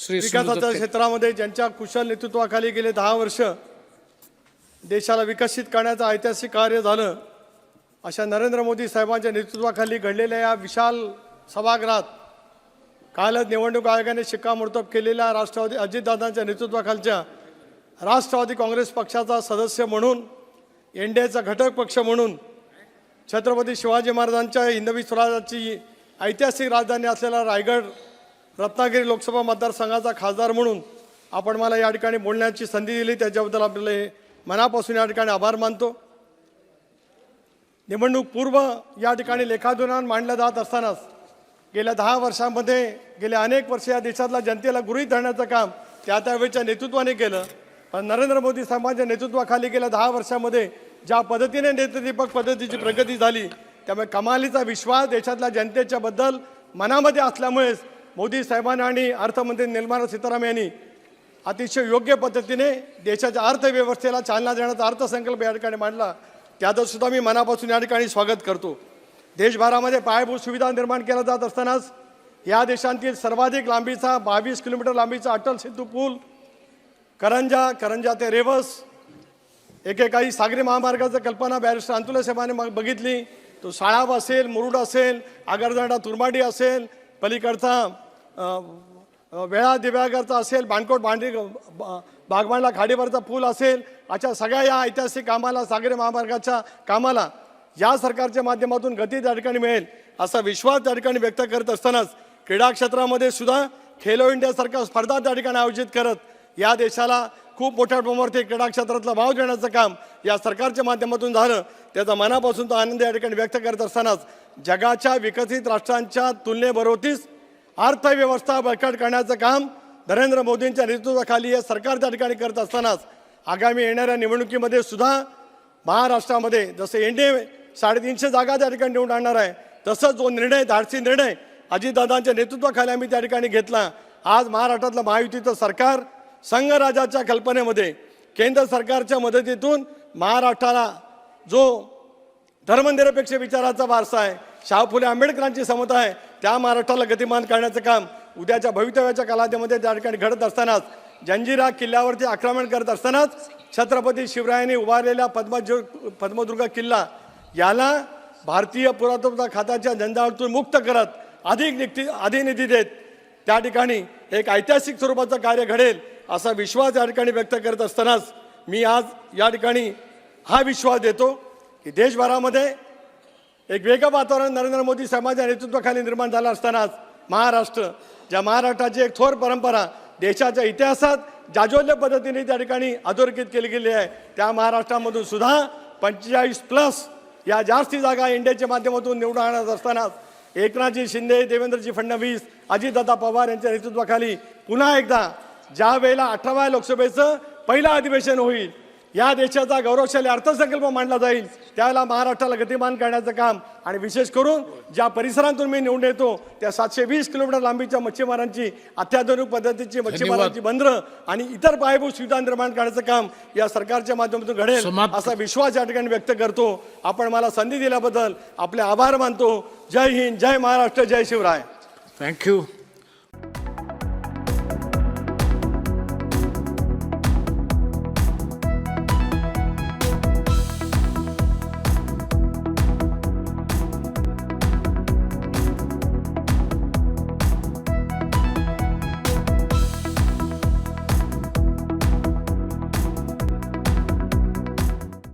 श्री विकासाच्या. क्षेत्रामध्ये ज्यांच्या कुशल नेतृत्वाखाली गेले दहा वर्ष देशाला विकसित करण्याचं ऐतिहासिक कार्य झालं अशा नरेंद्र मोदी साहेबांच्या नेतृत्वाखाली घडलेल्या या विशाल सभागृहात कालच निवडणूक आयोगाने शिक्कामोर्तब केलेल्या राष्ट्रवादी अजितदादांच्या नेतृत्वाखालच्या राष्ट्रवादी काँग्रेस पक्षाचा सदस्य म्हणून एनडीएचा घटक पक्ष म्हणून छत्रपती शिवाजी महाराजांच्या हिंदवी स्वराज्याची ऐतिहासिक राजधानी असलेला रायगड रत्नागिरी लोकसभा मतदारसंघाचा खासदार म्हणून आपण मला या ठिकाणी बोलण्याची संधी दिली. त्याच्याबद्दल आपले मनापासून या ठिकाणी आभार मानतो. निवडणूक पूर्व या ठिकाणी लेखाधोरण मांडलं जात असतानाच गेल्या दहा वर्षांमध्ये गेल्या अनेक वर्ष या देशातल्या जनतेला गृहीत धरण्याचं काम त्या त्यावेळच्या नेतृत्वाने केलं. पण नरेंद्र मोदी साहेबांच्या नेतृत्वाखाली गेल्या दहा वर्षामध्ये ज्या पद्धतीने नेतृदीपक पद्धतीची प्रगती झाली त्यामुळे कमालीचा विश्वास देशातल्या जनतेच्याबद्दल मनामध्ये असल्यामुळेच मोदी साहेबांनी आणि अर्थमंत्री निर्मला सीताराम यांनी अतिशय योग्य पद्धतीने देशाच्या अर्थव्यवस्थेला चालना देण्याचा अर्थसंकल्प या ठिकाणी मांडला. त्याचंसुद्धा मी मनापासून या ठिकाणी स्वागत करतो. देशभरामध्ये पायाभूत सुविधा निर्माण केल्या जात असतानाच या देशांतील सर्वाधिक लांबीचा बावीस किलोमीटर लांबीचा अटल सेतू पूल करंजा करंजा ते रेवस एकेकाळी सागरी महामार्गाचं कल्पना बॅरिस्टर अंतुले साहेबांनी मग बघितली. तो साळाब असेल मुरुड असेल आगरदांडा तुरमाडी असेल पलीकडचा वेळा दिव्यागरचा असेल बाणकोट बांडरी ब- खाडीवरचा पूल असेल अशा सगळ्या या ऐतिहासिक कामाला सागरी महामार्गाच्या कामाला या सरकारच्या माध्यमातून गती त्या ठिकाणी मिळेल असा विश्वास त्या ठिकाणी व्यक्त करत असतानाच क्रीडा क्षेत्रामध्ये सुद्धा खेलो इंडियासारख्या स्पर्धा त्या ठिकाणी आयोजित करत या देशाला खूप मोठ्या प्रमाणावरती क्रीडा क्षेत्रातला भाव देण्याचं काम या सरकारच्या माध्यमातून झालं त्याचा मनापासून तो आनंद या ठिकाणी व्यक्त करत असतानाच जगाच्या विकसित राष्ट्रांच्या तुलनेबरोबरतीच अर्थव्यवस्था बळकट करण्याचं काम नरेंद्र मोदींच्या नेतृत्वाखाली हे सरकार त्या ठिकाणी करत असतानाच आगामी येणाऱ्या निवडणुकीमध्ये सुद्धा महाराष्ट्रामध्ये जसं एन डी ए साडेतीनशे जागा त्या ठिकाणी निवडून आणणार आहे तसंच जो निर्णय धाडसी निर्णय अजितदादांच्या नेतृत्वाखाली आम्ही त्या ठिकाणी घेतला. आज महाराष्ट्रातलं महायुतीचं सरकार संघराजाच्या कल्पनेमध्ये केंद्र सरकारच्या मदतीतून महाराष्ट्राला जो धर्मनिरपेक्ष विचाराचा वारसा आहे. शाह फुले आंबेडकरांची समता आहे. त्या महाराष्ट्राला गतिमान करण्याचं काम उद्याच्या भवितव्याच्या कालावधीमध्ये त्या ठिकाणी घडत असतानाच जंजिरा किल्ल्यावरती आक्रमण करत असतानाच छत्रपती शिवरायांनी उभारलेला पद्मजु पद्मदुर्ग किल्ला याला भारतीय पुरातत्व खात्याच्या झंझाळतून मुक्त करत अधिक निधी अधिनिधी देत त्या ठिकाणी एक ऐतिहासिक स्वरूपाचं कार्य घडेल असा विश्वास या ठिकाणी व्यक्त करत असतानाच मी आज या ठिकाणी हा विश्वास देतो. की देशभरामध्ये एक वेगळं वातावरण नरेंद्र मोदी साहेबांच्या नेतृत्वाखाली निर्माण झालं असतानाच महाराष्ट्र ज्या महाराष्ट्राची एक थोर परंपरा देशाच्या इतिहासात जाजोल्य पद्धतीने त्या ठिकाणी अधोरेखित केली गेली आहे. त्या महाराष्ट्रामधून सुद्धा पंचेचाळीस प्लस या जास्ती जागा इंडियाच्या माध्यमातून निवडून आणत असतानाच एकनाथजी शिंदे देवेंद्रजी फडणवीस अजितदादा पवार यांच्या नेतृत्वाखाली पुन्हा एकदा ज्या वेळेला अठराव्या लोकसभेचं पहिलं अधिवेशन होईल या देशाचा गौरवशाली अर्थसंकल्प मांडला जाईल. त्यावेळेला महाराष्ट्राला गतिमान करण्याचं काम आणि विशेष करून ज्या परिसरातून मी निवडून येतो त्या सातशे वीस किलोमीटर लांबीच्या मच्छीमारांची अत्याधुनिक पद्धतीची मच्छीमारांची बंदरं आणि इतर पायाभूत सुविधा निर्माण करण्याचं काम या सरकारच्या माध्यमातून घडेल. असा विश्वास या ठिकाणी व्यक्त करतो. आपण मला संधी दिल्याबद्दल आपले आभार मानतो. जय हिंद जय महाराष्ट्र जय शिवराय. Thank you